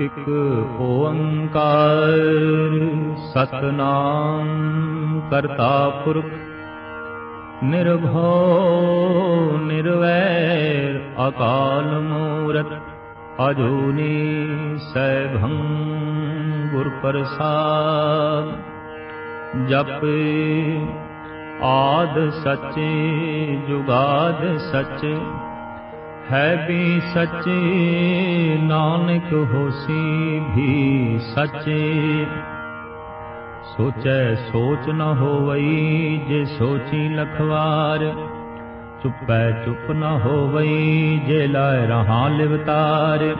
ਇਕ ਓੰਕਾਰ ਸਤਨਾਮ ਕਰਤਾ ਪੁਰਖ ਨਿਰਭਉ ਨਿਰਵੈਰ ਅਕਾਲ ਮੂਰਤ ਅਜੂਨੀ ਸੈਭੰ ਗੁਰ ਪ੍ਰਸਾਦ ਜਪ ਆਦ ਸੱਚੇ ਜੁਗਾਦ ਸੱਚੇ ਹੈ ਵੀ ਸੱਚੇ, ਨਾਨਕ ਹੋਸੀ ਵੀ ਸੱਚੇ। ਸੋਚੈ ਸੋਚ ਨ ਹੋਵਈ, ਜੇ ਸੋਚੀ ਲਖਵਾਰ। ਚੁੱਪੈ ਚੁੱਪ ਨ ਹੋਵਈ, ਜੇ ਲਾਇ ਰਹਾ ਲਿਵਤਾਰ।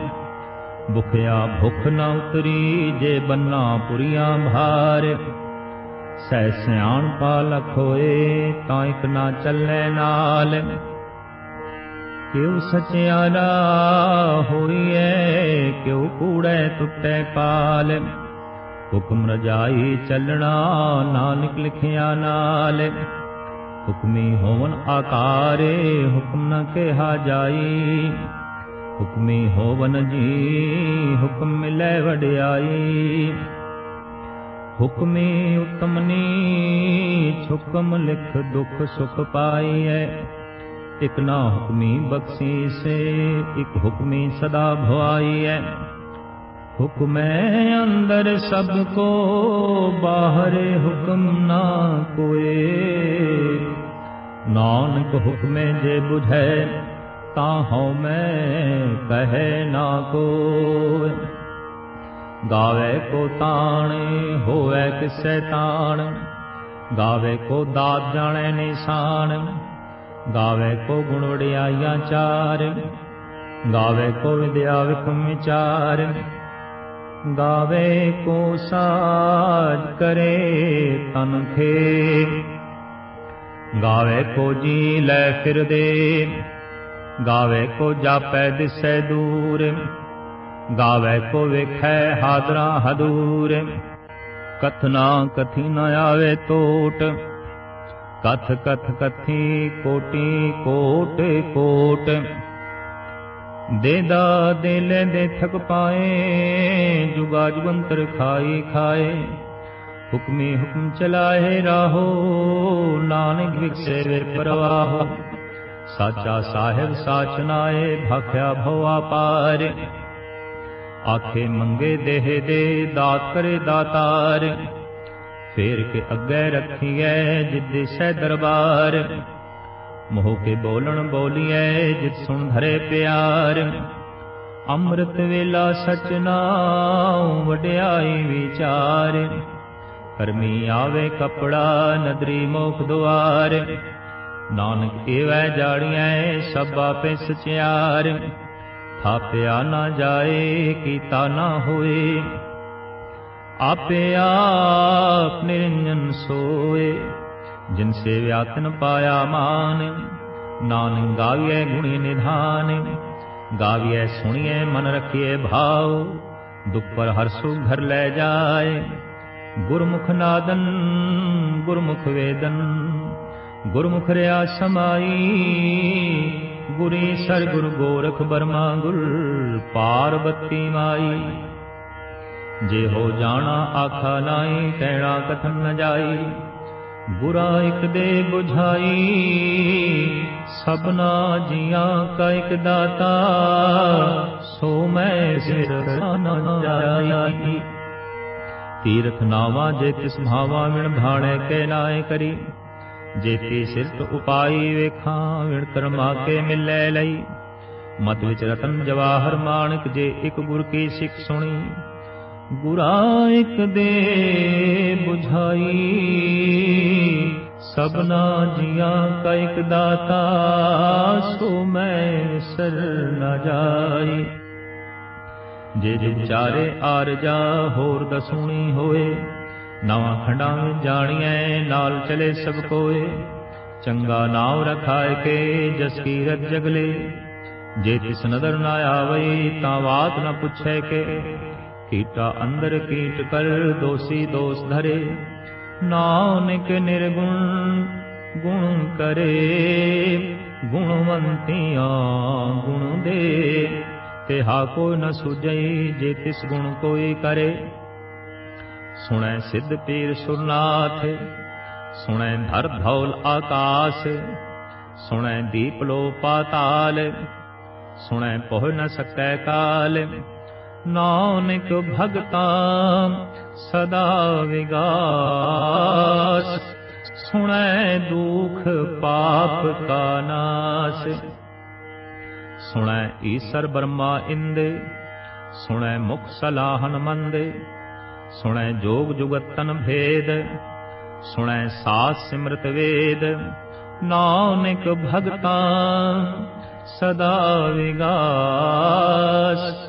ਭੁਖਿਆ ਭੁਖ ਨ ਉਤਰੀ, ਜੇ ਬੰਨਾ ਪੁਰੀਆਂ ਭਾਰ। ਸਹਿ ਸਿਆਣ ਪਾ ਲਖੋਏ ਤਾਂ ਇਕ ਨਾ ਚੱਲੇ ਨਾਲ। ਕਿਉ ਸਚਿਆਰਾ ਹੋਈਐ, ਕਿਉ ਕੂੜੈ ਟੁੱਟੈ ਪਾਲ। ਹੁਕਮ ਰਜਾਈ ਚੱਲਣਾ ਨਾਨਕ ਲਿਖਿਆ ਨਾਲ। ਹੁਕਮੀ ਹੋਵਨ ਆਕਾਰੇ, ਹੁਕਮ ਨ ਕਿਹਾ ਜਾਈ। ਹੁਕਮੀ ਹੋਵਨ ਜੀ, ਹੁਕਮ ਮਿਲੈ ਵਡਿਆਈ। ਹੁਕਮੀ ਉਤਮਨੀ ਹੁਕਮ ਲਿਖ ਦੁਖ ਸੁਖ ਪਾਈਐ। ਇਕ ਨਾ ਹੁਕਮੀ ਬਖਸ਼ੀ ਸੇ, ਇਕ ਹੁਕਮੀ ਸਦਾ ਭਵਾਈਐ ਹੁਕਮੈ ਅੰਦਰ ਸਭ ਕੋ, ਬਾਹਰ ਹੁਕਮ ਨਾ ਕੋਏ। ਨਾਨਕ ਹੁਕਮੇ ਜੇ 부ਝੈ ਤਾਂ ਹਉ ਮੈਂ ਕਹੈ ਨਾ ਕੋਇ ਗਾਵੇ ਕੋ ਤਾਣੇ, ਹੋਵੇ ਕਿਸੈ ਤਾਣ। ਗਾਵੇ ਕੋ ਦਾਤ ਜਾਣੈ ਨਿਸ਼ਾਨ। ਗਾਵੇ ਕੋ ਗੁਣ ਵਡਿਆਈਆਂ ਚਾਰ, ਗਾਵੇ ਕੋ ਵਿਦਿਆ ਵਿਕਮ ਵਿਚਾਰ, ਗਾਵੇ ਕੋ ਸਾਜ ਕਰੇ ਤਨ ਗਾਵੇ ਕੋ ਜੀ ਲੈ ਫਿਰਦੇ ਗਾਵੇ ਕੋ ਜਾਪੈ ਦਿਸੈ ਦੂਰ, ਗਾਵੇ ਕੋ ਵੇਖੈ ਹਾਦਰਾ ਹਦੂਰ, ਕਥਨਾ ਕਥੀ ਨ ਆਵੇ ਟੋਟ ਕਥ ਕਥ ਕਥੀ ਕੋਟੀ ਕੋਟ ਕੋਟ ਦੇਦਾ ਦੇ ਥਕ ਪਾਏ ਜੁਗਾ ਜੁਗੰਤਰ ਖਾਈ ਖਾਏ ਹੁਕਮੇ ਹੁਕਮ ਚਲਾਏ ਰਾਹੋ ਨਾਨਕ ਵਿਖਸੇ ਵੇ ਸਾਚਾ ਸਾਹਿਬ ਸਾਚ ਨਾਏ ਭਾਖਿਆ ਭਵਾ ਪਾਰ ਆਖੇ ਮੰਗੇ ਦੇਹ ਦੇ ਦਾਤ ਕਰੇ ਦਾਤਾਰ ਫੇਰ ਕੇ ਅੱਗੇ ਰੱਖੀਐ ਜਿੱਦੇ ਸਹਿ ਦਰਬਾਰ। ਮੋਹ ਕੇ ਬੋਲਣ ਬੋਲੀਐ ਜਿਤ ਸੁਣ ਧਰੇ ਪਿਆਰ। ਅੰਮ੍ਰਿਤ ਵੇਲਾ ਸਚ ਨਾਉ ਵਡਿਆਈ ਵਿਚਾਰ। ਕਰਮੀ ਆਵੇ ਕਪੜਾ ਨਦਰੀ ਮੋਖ ਦੁਆਰ। ਨਾਨਕ ਏਵੈ ਜਾੜੀਐ ਸਭ ਆਪੇ ਸਚਿਆਰ। ਥਾਪਿਆ ਨਾ ਜਾਏ ਕੀਤਾ ਨਾ ਹੋਏ। ਆਪੇ ਆਪ ਨਿਰੰਜਨ ਸੋਏ, ਜਿਨ ਸੇ ਵਿਆਤਨ ਪਾਇਆ ਮਾਨ, ਨਾਨਕ ਗਾਵੀਐ ਗੁਣੀ ਨਿਧਾਨ, ਗਾਵੀਐ ਸੁਣੀਐ ਮਨ ਰਖੀਐ ਭਾਉ, ਦੁਖ ਪਰ ਹਰਸੁ ਘਰ ਲੈ ਜਾਏ। ਗੁਰਮੁਖ ਨਾਦਨ, ਗੁਰਮੁਖ ਵੇਦਨ, ਗੁਰਮੁਖ ਰਿਆ ਸਮਾਈ, ਗੁਰੀ ਸਰ ਗੁਰ ਗੋਰਖ ਬਰਮਾ ਗੁਰ ਪਾਰਬਤੀ ਮਾਈ। ਜੇ ਹੋ ਜਾਣਾ ਆਖਾ ਨਾਈ ਕਹਿਣਾ ਕਥਨ ਨ ਜਾਈ। ਬੁਰਾ ਇਕ ਦੇ 부ਝਾਈ ਸਭਨਾ ਜੀਆਂ ਕਾ ਇਕ ਦਾਤਾ। ਸੋ ਮੈਂ ਸਿਰ ਨ ਜਾਈ। ਤੀਰਥ ਨਾਵਾ ਜੇ ਤਿਸ ਭਾਵਾ ਵਿਣ ਭਾਣੇ ਕੇ ਨਾਏ ਕਰੀ। ਜੇਤੀ ਸਿਰਤ ਉਪਾਈ ਵੇਖਾਂ, ਵਿਣ ਕਰਮਾ ਕੇ ਮਿਲੈ ਲਈ। ਮਤ ਵਿੱਚ ਰਤਨ ਜਵਾਹਰ ਮਾਨਕ ਜੇ ਇੱਕ ਗੁਰ ਕੀ ਸਿੱਖ ਸੁਣੀ। ਗੁਰਾ ਇੱਕ ਦੇ 부ਝਾਈ ਸਭਨਾ ਜੀਆਂ ਕਾ ਇੱਕ ਦਾਤਾ, ਸੋ ਮੈਂ ਸਰ ਨ ਜਾਈ। ਜੇ ਵਿਚਾਰੇ ਆਰ ਜਾ ਹੋਰ ਦਸੂਣੀ ਹੋਏ। ਨਵਾਂ ਖੰਡਾਂ ਵਿੱਚ ਜਾਣੀਐ, ਨਾਲ ਚਲੇ ਸਭ ਕੋਏ। ਚੰਗਾ ਨਾਮ ਰਖਾਇ ਕੇ ਜਸ ਕੀ ਜਗਲੇ। ਜੇ ਤਿਸ ਨਦਰ ਨਾ ਆਵੇ ਤਾਂ ਬਾਤ ਨਾ ਪੁੱਛੈ ਕੇ। ਕੀਟਾ ਅੰਦਰ ਕੀਟ ਕਰ, ਦੋਸੀ ਦੋਸ ਧਰੇ। ਨਾਨਕ ਨਿਰਗੁਣ ਗੁਣ ਕਰੇ, ਗੁਣਵੰਤੀਆਂ ਗੁਣ ਦੇ। ਤਿਹਾ ਕੋ ਨ ਸੁਜਈ ਜੇ ਤਿਸ ਗੁਣ ਕੋਈ ਕਰੇ। ਸੁਣੈ ਸਿੱਧ ਪੀਰ ਸੁਰਨਾਥ, ਸੁਣੈ ਧਰ ਧੌਲ ਆਕਾਸ। ਸੁਣੈ ਦੀਪ ਲੋ ਪਾਤਾਲ ਸੁਣੈ ਪਹੁ ਨ ਸਕੈ ਕਾਲ। ਨਾਨਕ ਭਗਤਾ ਸਦਾ ਵਿਗਾਸ, ਸੁਣੈ ਦੁਖ ਪਾਪ ਕਾ ਨਾਸ। ਸੁਣੈ ਈਸਰ ਬਰਮਾ ਇੰਦ, ਸੁਣੈ ਮੁਖ ਸਲਾਹਨ ਮੰਦ, ਸੁਣੈ ਜੋਗ ਜੁਗਤਨ ਭੇਦ, ਸੁਣੈ ਸਾਸ ਸਿਮਰਤ ਵੇਦ। ਨਾਨਕ ਭਗਤਾ ਸਦਾ ਵਿਗਾਸ।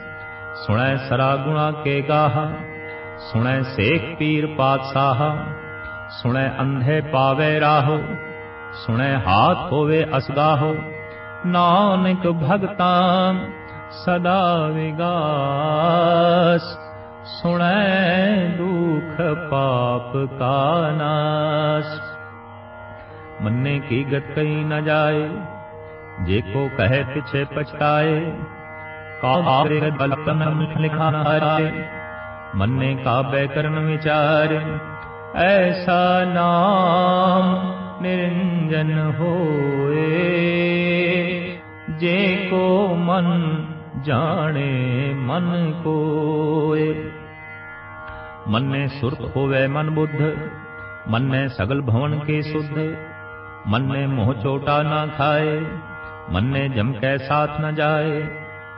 ਸੁਣੈ ਸਰਾ ਗੁਣਾ ਕੇ ਗਾਹ, ਸੁਣੈ ਸੇਖ ਪੀਰ ਪਾਤਸ਼ਾਹ, ਸੁਣੈ ਅੰਧੇ ਪਾਵੇ ਰਾਹੋ, ਸੁਣੈ ਹਾਥ ਹੋਵੇ ਅਸਗਾਹੋ ਨਾਨਕ ਭਗਤਾ ਸਦਾ ਵਿਗਾਸ, ਸੁਣੈ ਦੁਖ ਪਾਪ ਕਾ ਨਾਸ। ਮੰਨੇ ਕੀ ਗਤ ਕਈ ਨਾ ਜਾਏ, ਜੇ ਕੋ ਕਹੇ ਪਿਛੇ ਪਛਤਾਏ ਕਾਬਰੇ ਬਲਤਨ ਲਿਖਾ ਨਾਰੇ ਮੰਨੇ ਕਾਬੇ ਕਰਨ ਵਿਚਾਰ ਐਸਾ ਨਾਮ ਨਿਰੰਜਨ ਹੋਏ ਜੇ ਕੋ ਮਨ ਜਾਣੇ ਮਨ ਕੋਏ ਮੰਨੇ ਸੁਰਤ ਹੋਵੇ ਮਨ ਬੁੱਧ ਮੰਨੇ ਸਗਲ ਭਵਨ ਕੇ ਸੁਧ ਮੰਨੇ ਮੋਹ ਚੋਟਾ ਨਾ ਖਾਏ ਮੰਨੇ ਜਮ ਕੈ ਸਾਥ ਨ ਜਾਏ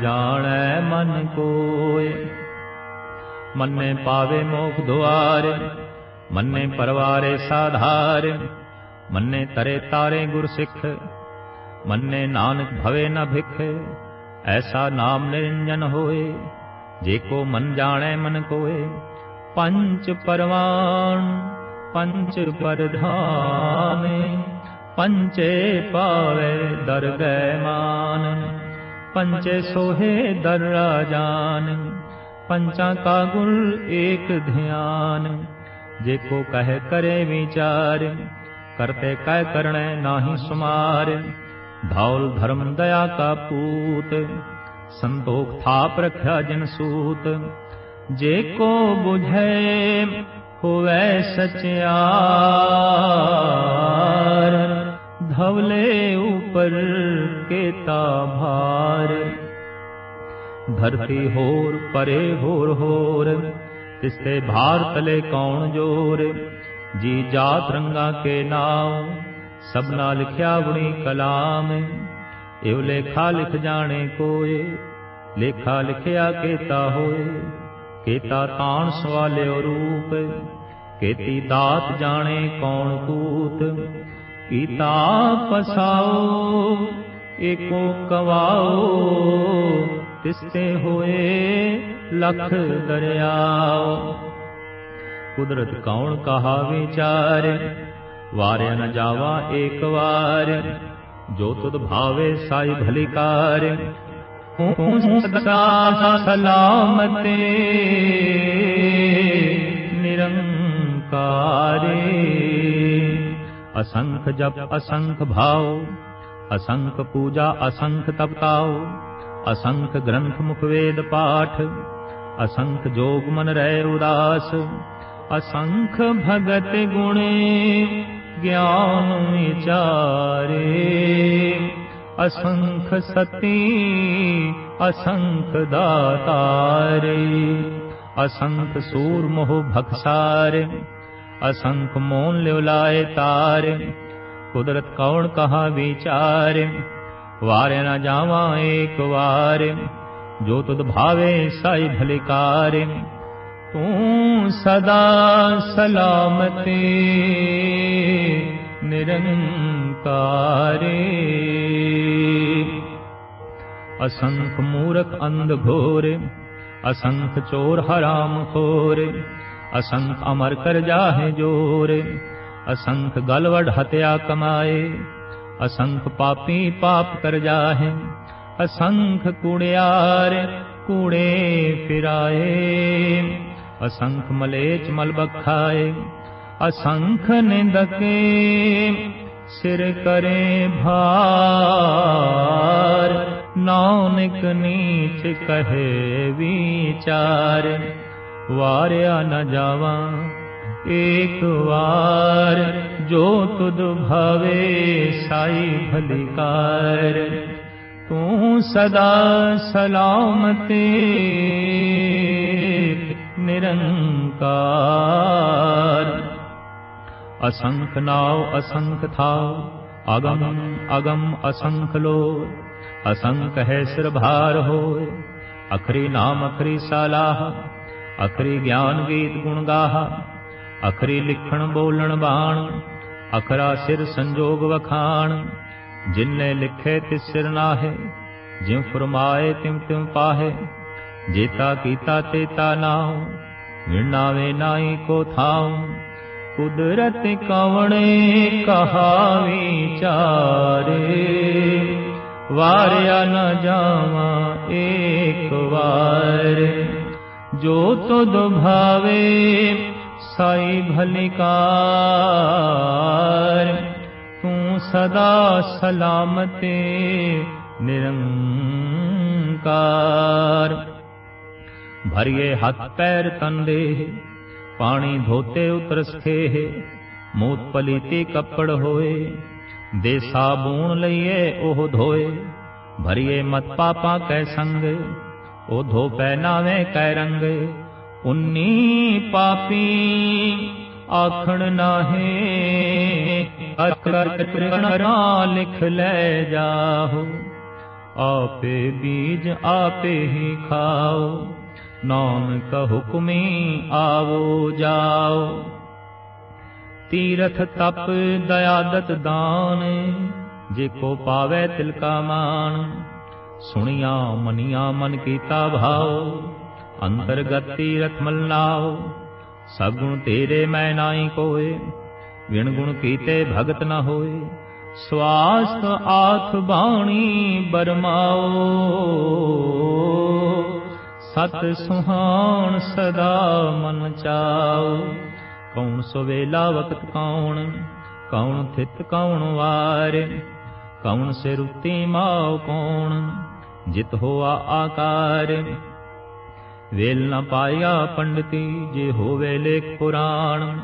ਜਾਣੈ ਮਨ ਕੋਏ ਮੰਨੇ ਪਾਵੇ ਮੋਖ ਦੁਆਰ, ਮੰਨੇ ਪਰਵਾਰੇ ਸਾਧਾਰ। ਮੰਨੇ ਤਰੇ ਤਾਰੇ ਗੁਰ ਸਿੱਖ, ਮੰਨੇ ਨਾਨਕ ਭਵੇ ਨ ਭਿਖ। ਐਸਾ ਨਾਮ ਨਿਰੰਜਨ ਹੋਏ, ਜੇ ਕੋ ਮਨ ਜਾਣੈ ਮਨ ਕੋਏ ਪੰਚ ਪਰਵਾਨ ਪੰਚ ਪਰਧਾਨ ਪੰਚੇ ਪਾਵੇ ਦਰਗਹਿ ਮਾਨ। पञ्च सोहे दर पञ्चा कागुल एक ध्यान। जेको कह करे विचार करते कह करण नाही सुमार। धौल धर्म दया का पूत संतोख था प्रख्या जिन सूत। जेको बुझे हुए सच्या 부ਝੈ ਹੋਵੈ ਸਚਿਆਰ ਧਵਲੇ ਉਪਰ ਕੇਤਾ ਭਾਰ ਧਰਤੀ ਹੋਰ ਪਰੇ ਹੋਰ ਹੋਰ ਤਿਸਤੇ ਭਾਰ ਤਲੇ ਕੌਣ ਜੋਰ ਜੀ ਜਾਤ ਰੰਗਾ ਕੇ ਨਾਮ ਸਭਨਾ ਲਿਖਿਆ ਬੁਣੀ ਕਲਾਮ ਇਵ ਲੇਖਾ ਲਿਖ ਜਾਣੇ ਕੋਏ ਲੇਖਾ ਲਿਖਿਆ ਕੇਤਾ ਹੋਏ ਕੇਤਾ ਤਾਣ ਸਵਾਲਿਓ ਰੂਪ ਕੇਤੀ ਦਾਤ ਜਾਣੇ ਕੌਣ ਕੂਤ ਕੀਤਾ ਪਸਾਓ, ਏਕੋ ਕਵਾਓ, ਤਿਸਤੇ ਹੋਏ ਲਖ ਦਰਿਆਓ। ਕੁਦਰਤ ਕੌਣ ਕਹਾ ਵਿਚਾਰ, ਵਾਰਿਆ ਨ ਜਾਵਾ ਏਕ ਵਾਰ। ਜੋ ਤੁਧ ਭਾਵੇ ਸਾਈ ਭਲੀ ਕਾਰ, ਹੂੰ ਸਦਾ ਸਲਾਮਤੇ ਨਿਰੰਕਾਰੇ। असंख जप असंख भाव असंख पूजा असंख असङ्ख्य तपताौ असङ्ख्य ग्रन्थमुखवेद पाठ असंख जोग मन रय उदास असंख भगत गुणे ज्ञान विचारे असंख सती असंख दातारे असंख सूर मोह भक्सारे असंख मोन लिवलाए तार। कुदरत कौन कहा विचार? वारे न जावा एक वार। जो तुद भावे साई भलिकार। तू सदा सलामते निरंकारे। असंख मूरख अंध घोर। असंख चोर हराम खोर। ਅਸੰਖ ਅਮਰ ਕਰ ਜਾਹੇ ਜੋਰ, ਅਸੰਖ ਗਲਵੜ ਹਤਿਆ ਕਮਾਏ, ਅਸੰਖ ਪਾਪੀ ਪਾਪ ਕਰ ਜਾਹੇ, ਅਸੰਖ ਕੁੜਿਆਰ ਕੂੜੇ ਫਿਰਾਏ, ਅਸੰਖ ਮਲੇਚ ਮਲ ਬਖਾਏ, ਅਸੰਖ ਨਿੰਦਕੇ ਸਿਰ ਕਰੇ ਭਾਰ, ਨਾਨਕ ਨੀਚ ਕਹੇ ਵਿਚਾਰ ਵਾਰਿਆ ਨ ਜਾਵਾਂ ਏਕ ਵਾਰ ਜੋ ਤੁਧ ਭਾਵੇ ਸਾਈ ਭਲੀ ਕਾਰ ਤੂੰ ਸਦਾ ਸਲਾਮਤੀ ਨਿਰੰਕਾਰ ਅਸੰਖ ਨਾਉ ਅਸੰਖ ਥਾਉ ਅਗਮ ਅਗਮ ਅਸੰਖ ਲੋ ਅਸੰਖ ਹੈ ਸਿਰ ਭਾਰ ਹੋਏ ਅਖਰੀ ਨਾਮ ਅਖਰੀ ਸਲਾਹ ਅਖਰੀ ਗਿਆਨ ਗੀਤ ਗੁਣ ਗਾਹ, ਅਖਰੀ ਲਿਖਣ ਬੋਲਣ ਬਾਣ, ਅਖਰਾ ਸਿਰ ਸੰਜੋਗ ਵਖਾਣ ਜਿਨਨੇ ਲਿਖੇ ਤਿਸ ਸਿਰ ਨਾਹੇ, ਜਿਉ ਫਰਮਾਏ ਤਿਮ ਤਿਮ ਪਾਹੇ, ਜੇਤਾ ਕੀਤਾ ਤੇਤਾ ਨਾਉ, ਵਿਣਾਵੇ ਨਾਹੀ ਕੋ ਥਾਉ, ਕੁਦਰਤ ਕਵਣੇ ਕਹਾ ਵਿਚਾਰੇ ਵਾਰਿਆ ਨ ਜਾਵਾਂ ਏਕ ਵਾਰ। ਜੋ ਤੁਧ ਭਾਵੇ, ਸਾਈ ਭਲਿਕਾਰ ਤੂੰ ਸਦਾ ਸਲਾਮਤੇ ਨਿਰੰਕਾਰ। ਭਰੀਏ ਹੱਥ ਪੈਰ ਤਨ ਦੇ ਪਾਣੀ ਧੋਤੇ ਉਤਰ ਸਖੇ ਮੂਤ ਪਲੀਤੀ ਕੱਪੜ ਹੋਏ। ਦੇ ਸਾਬੂਣ ਲਈਏ ਉਹ ਧੋਏ, ਭਰੀਏ ਮਤ ਪਾਪਾ ਕੈ ਸੰਗ ओ धो पहनावे कै रंग धोनावे के रङ्गी पाी लिख ले लो आपे बीज आपे ही खाओ नाम का हुक्मे आवो जाओ नानीर्थ तप दयादत दान जे को पावे तिलका मान ਸੁਣੀਆਂ, ਮਨੀਆਂ, ਮਨ ਕੀਤਾ ਭਾਉ। ਅੰਤਰਗਤ ਤੀਰਥ ਮਲਨਾਓ ਸਭ ਗੁਣ ਤੇਰੇ ਮੈਂ ਨਾਹੀ ਕੋਏ। ਵਿਣ ਗੁਣ ਕੀਤੇ ਭਗਤ ਨਾ ਹੋਏ। ਸਵਾਸ ਆਖ ਬਾਣੀ ਬਰਮਾਓ ਸਤ ਸੁਹਾਣ ਸਦਾ ਮਨ ਚਾਓ ਕੌਣ ਸਵੇਲਾ ਵਕਤ ਕੌਣ ਕੌਣ ਥਿਤ ਕੌਣ ਵਾਰ। ਕੌਣ ਸੇ ਰੁਤੀ ਮਾਉ ਕੌਣ ਜਿਤ ਹੋਆ ਆਕਾਰ। ਵੇਲ ਨਾ ਪਾਇਆ ਪੰਡਤੀ, ਜੇ ਹੋਵੇ ਲੇਖ ਪੁਰਾਣ।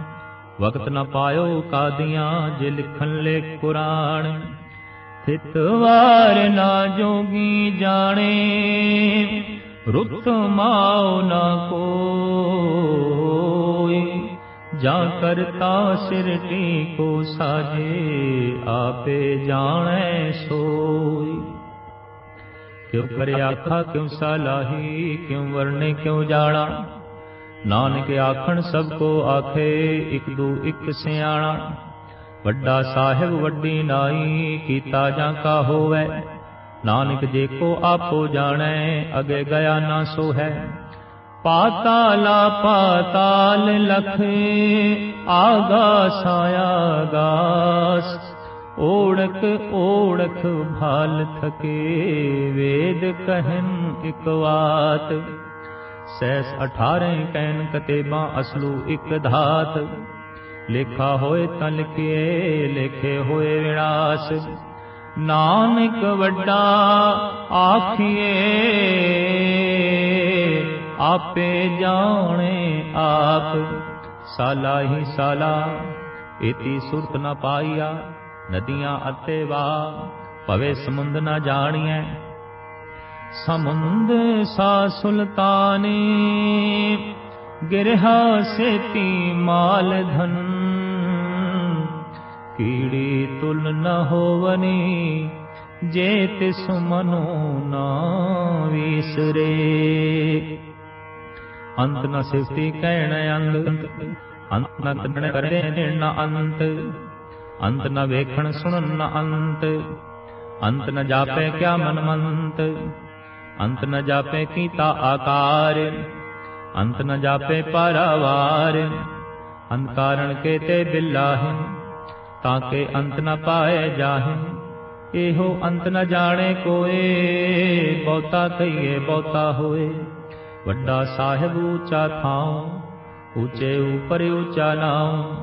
ਵਕਤ ਨਾ ਪਾਇਓ ਕਾਦੀਆਂ, ਜੇ ਲਿਖਣ ਲੇਖ ਪੁਰਾਣ ਥਿਤ ਵਾਰ ਨਾ ਜੋਗੀ ਜਾਣੇ, ਰੁੱਤ ਮਾਉ ਨਾ ਕੋਈ ਜਾ ਕਰਤਾ ਸਿਰ ਟੀਕੋ ਸਾਜੇ ਆਪੇ ਜਾਣੈ ਸੋਈ ਕਿਉ ਕਰੇ ਆਖਾ ਕਿਉ ਸਲਾਹੀ, ਕਿਉ ਵਰਨੇ ਕਿਉ ਜਾਣਾ? ਨਾਨਕ ਆਖਣ ਸਭ ਕੋ ਆਖੇ, ਇਕ ਦੂ ਇਕ ਸਿਆਣਾ। ਵੱਡਾ ਸਾਹਿਬ ਵੱਡੀ ਨਾਈ, ਕੀਤਾ ਜਾਂ ਕਾ ਹੋਵੇ? ਨਾਨਕ ਜੇ ਕੋ ਆਪੋ ਜਾਣੈ, ਅਗੇ ਗਿਆ ਨਾ ਸੋ ਹੈ ਪਾਤਾਲਾ ਪਾਤਾਲ ਲਖ ਸਾਇਆ ਗਾਸ ਓੜਕ ਓੜਖ ਭਾਲ ਥਕੇ ਵੇਦ ਕਹਿਨ ਇਕ ਵਾਤ ਸੈਸ 18 ਕੈਨ ਕਤੇਬਾਂ ਅਸਲੂ ਇਕ ਧਾਤ ਲੇਖਾ ਹੋਏ ਤਾਂ ਲਿਖਿਏ ਲੇਖੇ ਹੋਏ ਵਿਨਾਸ਼ ਨਾਨਕ ਵੱਡਾ ਆਖੀਏ ਆਪੇ ਜਾਣੇ ਆਪ ਸਾਲਾ ਹੀ ਸਾਲਾ ਇਤੀ ਸੁਰਤ ਨ ਪਾਈਆ ਨਦੀਆਂ ਅਤੇ ਵਾ ਭਵੇ ਸਮੁੰਦ ਨਾ ਜਾਣੀਐ। ਸਮੁੰਦ ਸਾ ਸੁਲਤਾਨੀ, ਗਿਰਹਾ ਸੇਤੀ ਮਾਲ ਧਨ। ਕੀੜੀ ਤੁਲ ਨ ਹੋਵਨੀ, ਜੇ ਤਿਸ ਮਨੋ ਨਾ ਵਿਸਰੇ। ਅੰਤ ਨ ਸਿਫਤੀ ਕਹਿਣ ਅੰਗ, ਅੰਤ ਨ ਕਰੇ ਨ ਅੰਤ। ਅੰਤ ਨ ਵੇਖਣ ਸੁਣਨ ਨ ਅੰਤ। ਅੰਤ ਨ ਜਾਪੈ ਕਿਆ ਮਨ ਮੰਤ। ਅੰਤ ਨ ਜਾਪੈ ਕੀਤਾ ਆਕਾਰ। ਅੰਤ ਨ ਜਾਪੇ ਪਰਵਾਰ। ਅੰਤ ਕਾਰਣ ਕੇ ਤੇ ਬਿਲਾਹਿ। ਤਾਂ ਕੇ ਅੰਤ ਨ ਪਾਏ ਜਾਹਿ। ਇਹੋ ਅੰਤ ਨ ਜਾਣੇ ਕੋਏ। ਬਹੁਤਾ ਕਹੀਏ ਬਹੁਤਾ ਹੋਏ। ਵੱਡਾ ਸਾਹਿਬ ਉੱਚਾ ਥਾਉ। ਉੱਚੇ ਉਪਰ ਉੱਚਾ ਨਾਉ।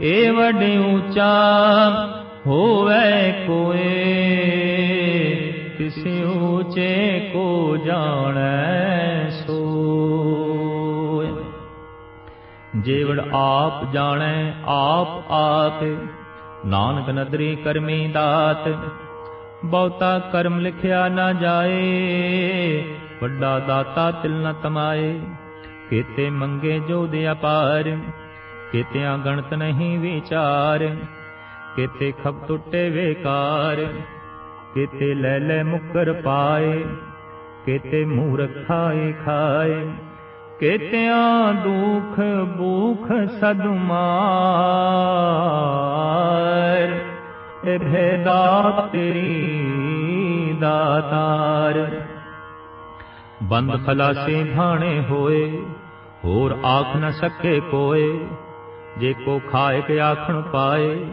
ਏ ਵੱਡੇ ਉੱਚਾ ਹੋਵੇ ਕੋਏ ਕਿਸੇ ਉੱਚੇ ਕੋ ਜਾਣੈ ਸੋਏ। ਜੇਵੜ ਆਪ ਜਾਣੈ, ਆਪ ਆਪ, ਨਾਨਕ ਨਦਰੀ ਕਰਮੀ ਦਾਤ, ਬਹੁਤਾ ਕਰਮ ਲਿਖਿਆ ਨਾ ਜਾਏ, ਵੱਡਾ ਦਾਤਾ ਤਿਲ ਨ ਤਮਾਏ ਕੀਤੇ ਮੰਗੇ ਜੋ ਦੇ ਅਪਾਰ ਕਿਤਿਆਂ ਗਣਤ ਨਹੀਂ ਵਿਚਾਰ, ਕੀਤੇ ਖਬ ਟੁੱਟੇ ਵੇਕਾਰ, ਕੀਤੇ ਲੈ ਲੈ ਮੁਕਰ ਪਾਏ, ਕੀਤੇ ਮੂਰਖ ਖਾਏ ਖਾਏ, ਕਿਤਿਆਂ ਦੁਖ ਬੂਖ ਸਦਮਾਰ, ਇਹ ਭੇਦਾ ਤੇਰੀ ਦਾਤਾਰ। ਬੰਦ ਖਲਾਸੇ ਭਾਣੇ ਹੋਏ, ਹੋਰ ਆਖ ਨਾ ਸਕੇ ਕੋਏ ਜੇ ਕੋ ਖਾਏ ਕੇ ਆਖਣ ਪਾਏ,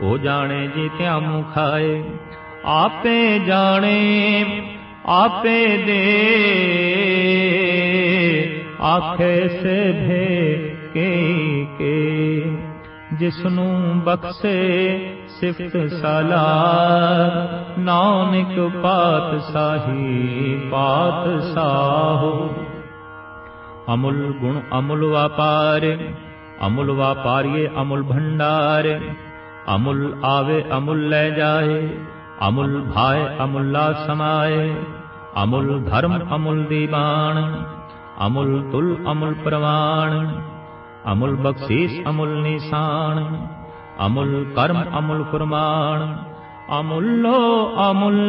ਉਹ ਜਾਣੇ ਜੀ ਤਿਆ ਮੂੰ ਖਾਏ। ਆਪੇ ਜਾਣੇ, ਆਪੇ ਦੇ, ਆਖੇ ਸੇ ਭੇ ਕੇ ਕੇ। ਜਿਸ ਨੂੰ ਬਖਸ਼ੇ ਸਿਫਤ ਸਲਾ, ਨਾਨਕ ਪਾਤ ਸਾਹੀ ਪਾਤ ਸਾਹੋ। ਅਮੁਲ ਗੁਣ ਅਮੁਲ ਵਾਪਾਰ अमूल व्यापारि अमूल भण्डारे अमूल आवे अमूल ले जाए अमूल भाय अमूल् समाए अमूल धर्म अमूल दीवान अमूल तुल अमूल प्रमाण अमूल बख्शिश अमूल निशान अमूल कर्म अमूल फुरमान अमूलो अमूल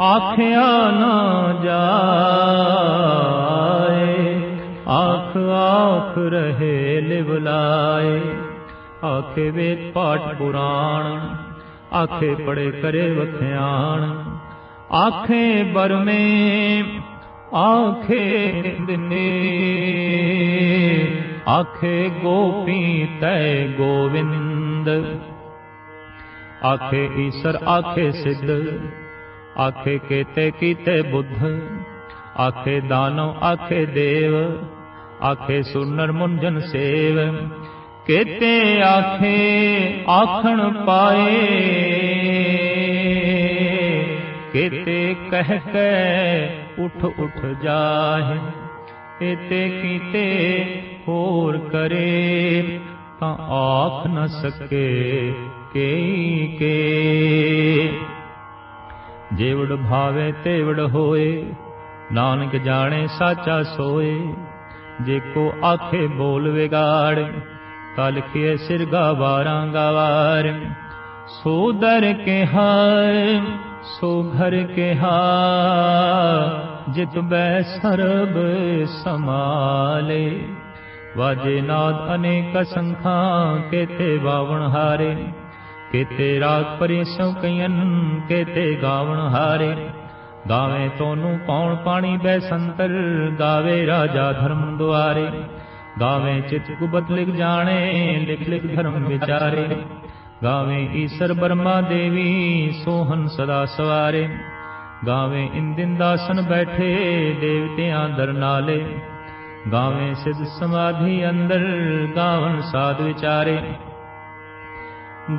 आखिया न जाए। ਆਖ ਆਖ ਰਹੇ ਲਿਵਲਾਏ ਆਖੇ ਵੇਦ ਪਾਠ ਪੁਰਾਣ, ਆਖੇ ਪੜੇ ਕਰੇ ਵਖਿਆਣ। ਆਖੇ ਬਰਮੇ, ਆਖੇ ਦਿਨੇ। ਆਖੇ ਗੋਪੀ ਤੈ ਗੋਵਿੰਦ। ਆਖੇ ਈਸ਼ਰ, ਆਖੇ ਸਿੱਧ। ਆਖੇ ਕੀਤੇ ਕੀਤੇ ਬੁੱਧ। ਆਖੇ ਦਾਨਵ, ਆਖੇ ਦੇਵ। ਆਖੇ ਸੁਨਰ ਮੁੰਜਨ ਸੇਵ, ਕੀਤੇ ਆਖੇ ਆਖਣ ਪਾਏ। ਕੀਤੇ ਕਹਿ ਕੇ ਉਠ ਉਠ ਜਾਹੇ ਇਤੇ ਕੀਤੇ ਹੋਰ ਕਰੇ। ਤਾਂ ਆਖ ਨ ਸਕੇ ਕੇਈ ਕੇ। ਜੇਵੜ ਭਾਵੇ ਤੇਵੜ ਹੋਏ, ਨਾਨਕ ਜਾਣੇ ਸਾਚਾ ਸੋਏ। ਜੇ ਕੋ ਆਖੇ ਬੋਲ ਵਿਗਾੜ ਤਾਂ ਲਿਖਿਏ ਸਿਰ ਗਾਵਾਰਾਂ ਗਵਾਰ। ਸੋ ਦਰ ਕੇ ਹਾਰ, ਸੋ ਘਰ ਕੇ ਹਾ ਜਿਤ ਬੈ ਸਰਬ ਸਮਾਲੇ ਵਾਜੇ ਨਾਦ ਅਨੇਕ ਸੰਖਾਂ ਕੇਤੇ ਬਾਵਣ ਹਾਰੇ। ਕੇਤੇ ਰਾਗ ਪਰੇ ਸੋ ਕਈਨ ਕੇਤੇ ਗਾਵਣ ਹਾਰੇ। ਗਾਵੇ ਤੋਨੂੰ ਪੌਣ ਪਾਣੀ ਬੈ ਸੰਤਰ ਗਾਵੇ ਰਾਜਾ ਧਰਮ ਦੁਆਰੇ। ਗਾਵੇ ਚਿਤ ਗੁਬਤ ਲਿਖ ਜਾਣੇ, ਲਿਖ ਲਿਖ ਧਰਮ ਵਿਚਾਰੇ। ਗਾਵੇ ਈਸ਼ਰ ਬਰਮਾ ਦੇਵੀ ਸੋਹਨ ਸਦਾ ਸਵਾਰੇ। ਗਾਵੇ ਇੰਦਿਨ ਦਾਸਨ ਬੈਠੇ, ਦੇਵਤਿਆਂ ਦਰ ਨਾਲੇ। ਗਾਵੇ ਸਿਧ ਸਮਾਧੀ ਅੰਦਰ, ਗਾਵਨ ਸਾਧ ਵਿਚਾਰੇ।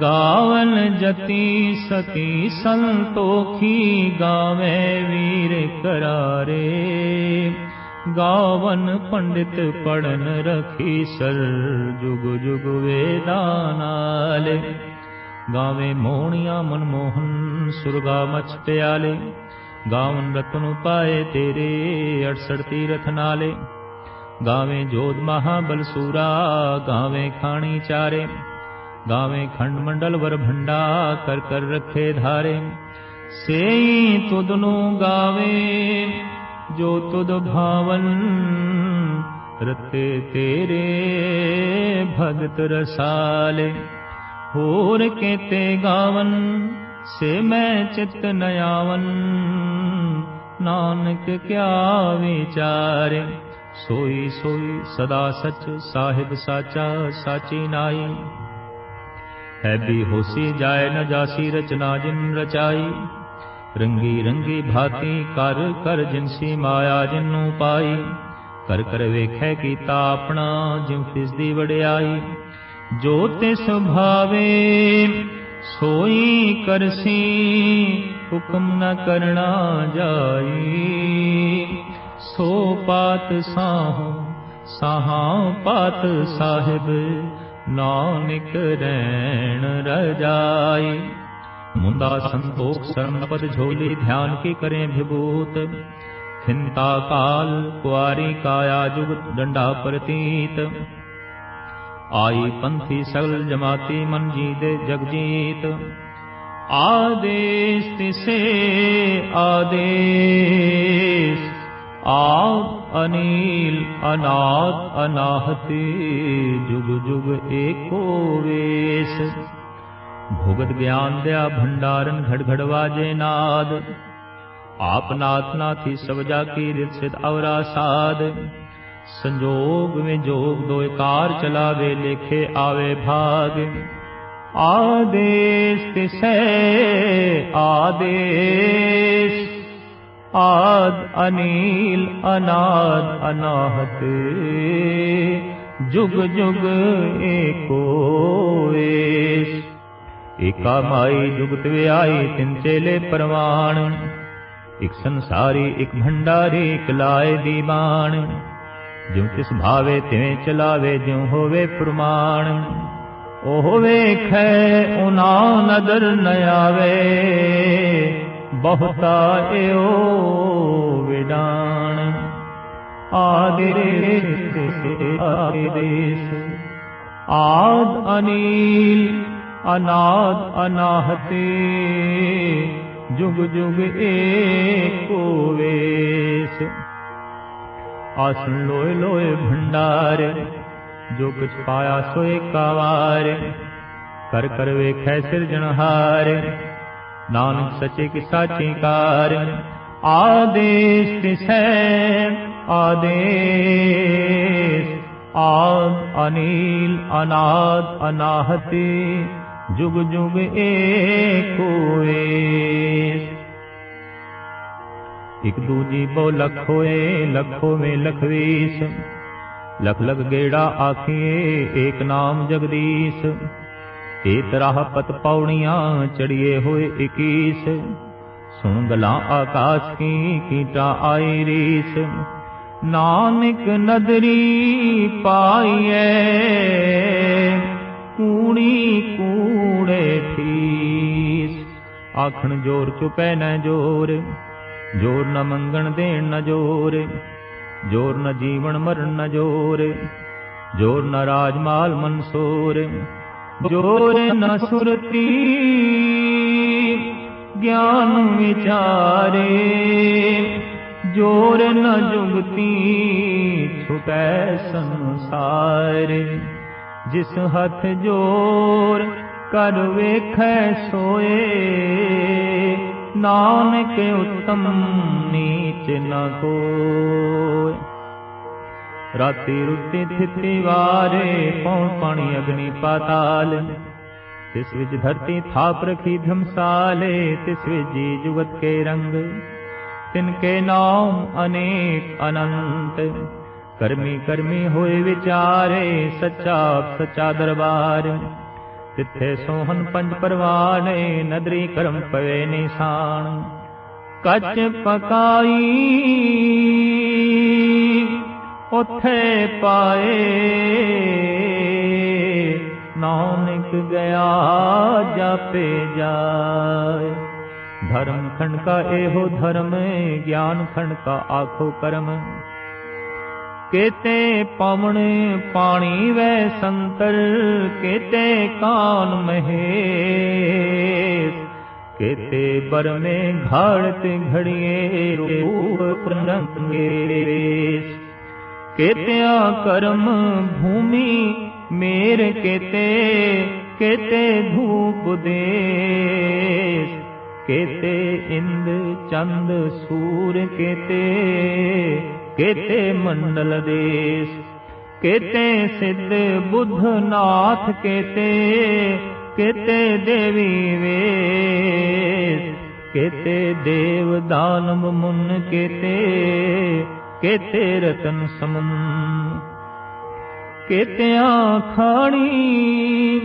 ਗਾਵਨ ਜਤੀ ਸਤੀ ਸੰਤੋਖੀ ਗਾਵੇ ਵੀਰ ਕਰਾਰੇ। ਗਾਵਨ ਪੰਡਿਤ ਪੜਨ ਰਖੀ ਸਰ ਜੁਗ ਜੁਗ ਵੇਦਾਂ ਨਾਲੇ। ਗਾਵੇ ਮੋਹਣੀਆਂ ਮਨਮੋਹਨ ਸੁਰਗਾ ਮਚ ਪਿਆਲੇ। ਗਾਵਨ ਰਤਨ ਪਾਏ ਤੇਰੇ 68 ਤੀਰਥ ਨਾਲੇ। ਗਾਵੇਂ ਜੋਧ ਮਹਾਬਲ ਸੂਰਾ ਗਾਵੇਂ ਖਾਣੀ ਚਾਰੇ। गावे खंड मंडल वर भंडा कर कर रखे धारे। से तुदनु गावे जो तुद भावन रते तेरे भगत रसाले। होर केते गावन से मैं चित नयावन। नानक क्या विचारे सोई सोई सदा सच साहिब साचा साची नाई। ਹੈ ਵੀ ਹੋਸੀ ਜਾਏ ਨ ਜਾਸੀ ਰਚਨਾ ਜਿਨ ਰਚਾਈ। ਰੰਗੀ ਰੰਗੀ ਭਾਤੀ ਕਰ ਕਰ ਜਿਨਸੀ ਮਾਇਆ ਜਿਨੂੰ ਪਾਈ। ਕਰ ਕਰ ਵੇਖੈ ਕੀਤਾ ਆਪਣਾ ਜਿਉ ਫਿਸਦੀ ਵਡਿਆਈ। ਜੋ ਤਿਸ ਭਾਵੇ ਸੋਈ ਕਰਸੀ, ਹੁਕਮ ਨ ਕਰਣਾ ਜਾਈ। ਸੋ ਪਾਤ ਸਾਹ, ਸਾਹਾ ਪਾਤ ਸਾਹਿਬ ਨਾਨਕ ਰੈਣ ਰਜਾਈ। ਮੁੰਦਾ ਸੰਤੋਖ ਸਰਨਪਦ ਝੋਲੀ ਧਿਆਨ ਕੀ ਕਰੇ ਵਿਭੂਤ। ਖਿੰਤਾ ਕਾਲ ਕੁਆਰੀ ਕਾਇਆ ਜੁਗਤ ਡੰਡਾ ਪ੍ਰਤੀਤ। ਆਈ ਪੰਥੀ ਸਗਲ ਜਮਾਤੀ ਮਨ ਜੀ ਦੇ ਜਗਜੀਤ ਆਦੇਸ ਤਿਸੇ ਆਦੇਸ ਆਦ ਅਨੀਲ ਅਨਾਦ ਅਨਾਹਤੀ, ਜੁਗ ਜੁਗ ਏਕੋ ਵੇਸ। ਭੁਗਤ ਗਿਆਨ ਦਿਆ ਭੰਡਾਰਨ ਘੜ ਘੜ ਵਾਜੇ ਨਾਦ। ਆਪ ਨਾਥ ਨਾਥੀ ਸਭ ਕੀ ਰਿਤ ਸਿਧ ਅਵਰਾ ਸਾਦ। ਸੰਜੋਗ ਵਿੱਚ ਜੋਗ ਦੋ ਕਾਰ ਚਲਾਵੇ, ਲੇਖੇ ਆਵੇ ਭਾਗ। ਆਦੇਸ ਤਿਸੈ, ਆਦੇਸ ਆਦ ਅਨੀਲ ਅਨਾਦ ਅਨਾਹਤ, ਜੁਗ ਜੁਗ ਏਕੋ ਏਸ। ਏਕਾ ਮਾਈ ਜੁਗਤ ਵਿਆਈ ਤਿਨ ਚੇਲੇ ਪਰਵਾਣ, ਇਕ ਸੰਸਾਰੀ, ਇਕ ਭੰਡਾਰੀ, ਇਕ ਲਾਏ ਦੀਵਾਨ। ਜਿਉ ਤਿਸ ਭਾਵੇ ਤਿਵੇਂ ਚਲਾਵੇ, ਜਿਉ ਹੋਵੇ ਪ੍ਰਮਾਣ ਉਹ ਵੇਖੈ ਉਨਾ ਨਦਰ ਨ ਆਵੇ। ਬਹੁਤਾ ਏਓ ਵਿਡਾਣ। ਆਦਿਰੇ ਆਦੇਸ ਆਦ ਅਨੀਲ, ਅਨਾਦ ਅਨਾਹਤੇ। ਜੁਗ ਜੁਗ ਏਕੋ ਵੇਸ। ਆਸਣ ਲੋਏ ਲੋਏ ਭੰਡਾਰ ਜੋ ਕੁਛ ਪਾਇਆ ਸੋਏ ਕਾਵਾਰ। ਕਰ ਕਰ ਵੇਖੈ ਸਿਰਜਣਹਾਰ। ਨਾਨਕ ਸੱਚੇ ਕੀ ਸਾਚੀ ਕਾਰ, ਆਦੇਸ ਤਿਸੈ, ਆਦੇਸ, ਆਦ ਅਨੀਲ, ਅਨਾਦ ਅਨਾਹਤੀ, ਜੁਗ ਜੁਗ ਏਕੋ ਏਸ ਇਕ ਦੂਜੀ ਬੋ ਲਖ ਹੋਏ, ਲਖੋ ਮੇ ਲਖਵੀਸ, ਲਖ ਲਖ ਗੇੜਾ ਆਖੀਏ, ਏਕ ਨਾਮ ਜਗਦੀਸ਼। ਏ ਤਰਾਹ ਪਤ ਪੌੜੀਆਂ ਚੜੀਏ ਹੋਏ 21 ਸੁਣ ਗਲਾਂ ਆਕਾਸ਼ ਕੀ ਕੀਟਾ ਆਈ ਰੀਸ। ਨਾਨਕ ਨਦਰੀ ਪਾਈਐ, ਕੂਣੀ ਕੂੜੇ ਠੀਸ। ਆਖਣ ਜੋਰ ਚੁਪੈ ਨਾ ਜੋਰ ਜੋਰ ਨਾ ਮੰਗਣ ਦੇਣ ਨ ਜੋਰ ਜੋਰ ਨ ਜੀਵਨ ਮਰਨ ਨ ਜੋਰ ਜੋਰ ਨ ਰਾਜ ਮਾਲ ਮਨਸੂਰ। ਜੋਰ ਨ ਸੁਰਤੀ, ਗਿਆਨ ਵਿਚਾਰੇ। ਜੋਰ ਨ ਜੁਗਤੀ, ਛੁਟੈ ਸੰਸਾਰ। ਜਿਸ ਹੱਥ ਜੋਰ ਕਰ ਵੇਖੈ ਸੋਏ, ਨਾਨਕ ਉਤਮ ਨੀਚ ਨ ਕੋਇ ਰਾਤੀ ਰੁੱਤੀ ਥਿਤੀ ਵਾਰੇ ਪਉ ਪਾਣੀ ਅਗਨੀ ਪਾਤਾਲ। ਤਿਸ ਵਿੱਚ ਧਰਤੀ ਥਾਪ ਰਖੀ ਧਮਸਾਲੇ, ਤਿਸ ਵਿੱਚ ਜੁਗਤ ਕੇ ਰੰਗ। ਤਿਨ ਕੇ ਨਾਮ ਅਨੇਕ ਅਨੰਤ। ਕਰਮੀ ਕਰਮੀ ਹੋਏ ਵਿਚਾਰੇ, ਸੱਚਾ ਸੱਚਾ ਦਰਬਾਰ। ਤਿੱਥੇ ਸੋਹਨ ਪੰਜ ਪਰਵਾਨੇ, ਨਦਰੀ ਕਰਮ ਪਵੇ ਨਿਸ਼ਾਨ। ਕੱਚ ਪਕਾਈ ਉਥੇ ਪਾਏ ਨਾਨਕ ਗਿਆ ਜਾਪੇ ਜਾਏ ਧਰਮ ਖੰਡ ਕਾ ਇਹੋ ਧਰਮ ਗਿਆਨ ਖੰਡ ਕਾ ਆਖੋ ਕਰਮ ਕੇਤੇ ਪਵਨ ਪਾਣੀ ਵੈ ਸੰਤਰ ਕੇਤੇ ਕਾਨ ਮਹੇਸ਼ ਕੇਤੇ ਬਰਮੇ ਘਾੜਤ ਘੜੀਏ ਰੂਪ ਪ੍ਰਨੰਗੇ ਕੇਤਿਆ ਕਰਮ ਭੂਮੀ ਮੇਰ ਕੇਤੇ ਕੇਤੇ ਧੂਪ ਦੇਸ, ਕੇਤੇ ਇੰਦ ਚੰਦ ਸੂਰ ਕੇਤੇ ਕੇਤੇ ਮੰਡਲ ਦੇਸ, ਕੇਤੇ ਸਿੱਧ ਬੁੱਧ ਨਾਥ ਕੇਤੇ ਕੇਤੇ ਦੇਵੀ ਵੇਸ, ਕੇਤੇ ਦੇਵ ਦਾਨਵ ਮੁਨ ਕੇਤੇ ਕੇਤੇ ਰਤਨ ਸਮਨ ਕੇਤਿਆਂ ਖਾਣੀ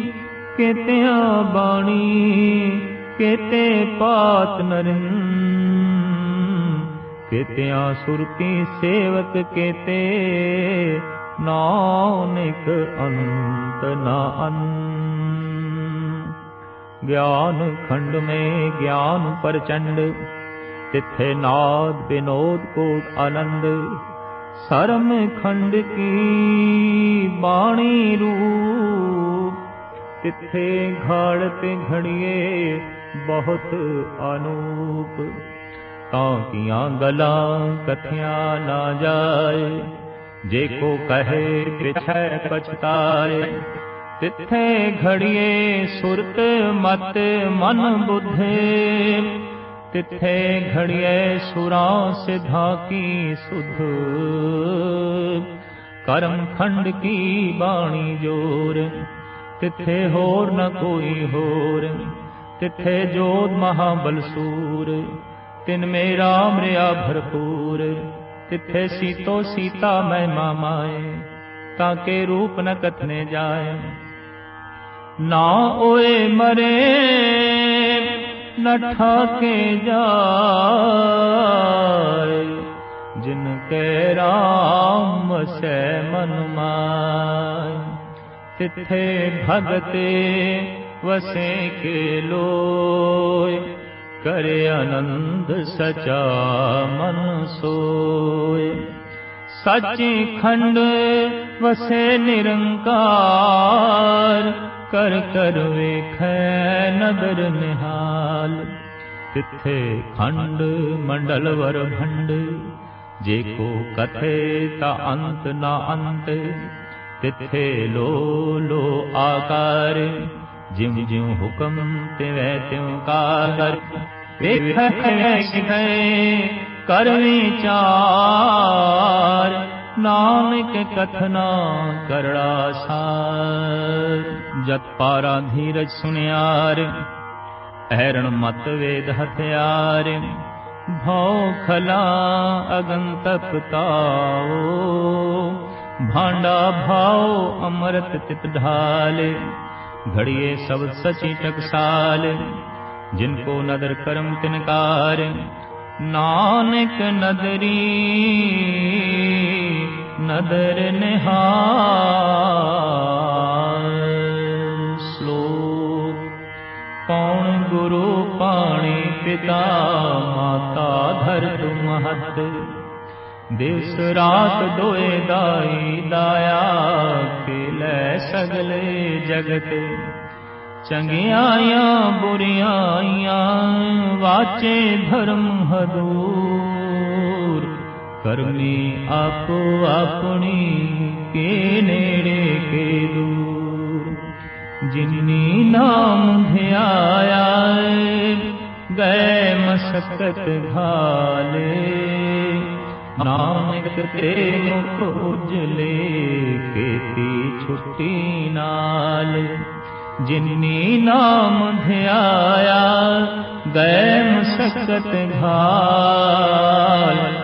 ਕੇਤਿਆਂ ਬਾਣੀ ਕੇਤੇ ਪਾਤ ਨਰਿੰ ਕੇਤਿਆਂ ਸੁਰਤੀ ਸੇਵਕ ਕੇਤੇ ਨਾਨਕ ਅੰਤ ਨਾ ਅਨ। ਗਿਆਨ ਖੰਡ ਮੇ ਗਿਆਨ ਪ੍ਰਚੰਡ ਤਿੱਥੇ ਨਾਦ ਬਿਨੋਦ ਕੋਟ ਆਨੰਦ, ਸਰਮ ਖੰਡ ਕੀ ਬਾਣੀ ਰੂਪ, ਤਿੱਥੇ ਘੜ ਤੇ ਘੜੀਏ ਬਹੁਤ ਅਨੂਪ। ਤਾਂ ਕੀਆਂ ਗਲਾਂ ਕਥਿਆ ਨਾ ਜਾਏ, ਜੇ ਕੋ ਕਹੇ ਪਿਛੈ ਪਛਤਾਏ, ਤਿੱਥੇ ਘੜੀਏ ਸੁਰਤ ਮਤ ਮਨ ਬੁੱਧੇ। ਤਿੱਥੇ ਘੜੀਏ ਸੁਰਾਂ ਸਿਧਾ ਕੀ ਸੁਧ। ਕਰਮ ਖੰਡ ਕੀ ਬਾਣੀ ਜੋਰ, ਤਿੱਥੇ ਹੋਰ ਨ ਕੋਈ ਹੋਰ। ਤਿੱਥੇ ਜੋਤ ਮਹਾਬਲ ਸੂਰ ਤਿਨ ਮੇਰਾ ਰਾਮ ਰਿਆ ਭਰਪੂਰ। ਤਿੱਥੇ ਸੀਤੋ ਸੀਤਾ ਮੈਂ ਮਾਮਾਏ ਤਾਂ ਕੇ ਰੂਪ ਨ ਕਥਨੇ ਜਾਏ। ਨਾ ਓਏ ਮਰੇ ने जा जिरामनमा भगते वसे के लोय करे आनन्द सच मनु सोय सचिखण्ड वसे निरङ्कार कर कर वेख नगर निहाल। तिथे खंड मंडलवर भंड। जेको कथे ता अंत ना अंत। तिथे लो लो आकार। जिम जिम आ जि ज्युक्म ते त्यु कागरी चार। नानक कथना करणासार। जत पारा धीरज सुनियार हैरण मत सुनिर्ण मतवेद हथयार भाखला अगन्तक भांडा भा अमृत तित ढाल। घड़िए सब सची टकसाल जिनको नदर कर्म तिनकार। नानक नदरी दर श्लोक कौण गुरु पाणी पिता माता धरत महत? दिस रात दोए दाई दाया रायदाल सगले जगत। चंगियाया बुरियाया वाचे धर्म हदू ਕਰਮੀ ਆਪੋ ਆਪਣੀ ਕੇ ਨੇੜੇ ਕੇ ਦੂਰ। ਜਿਨੀ ਨਾਮ ਧਿਆਇਆ ਗਏ ਮਸਕਤ ਘਾਲੇ। ਨਾਨਕ ਤੇ ਮੁਖ ਉਜਲੇ ਕੀਤੀ ਛੁੱਟੀ ਨਾਲ। ਜਿਨੀ ਨਾਮ ਧਿਆਇਆ, ਗਏ ਮਸਕਤ ਘਾਲ।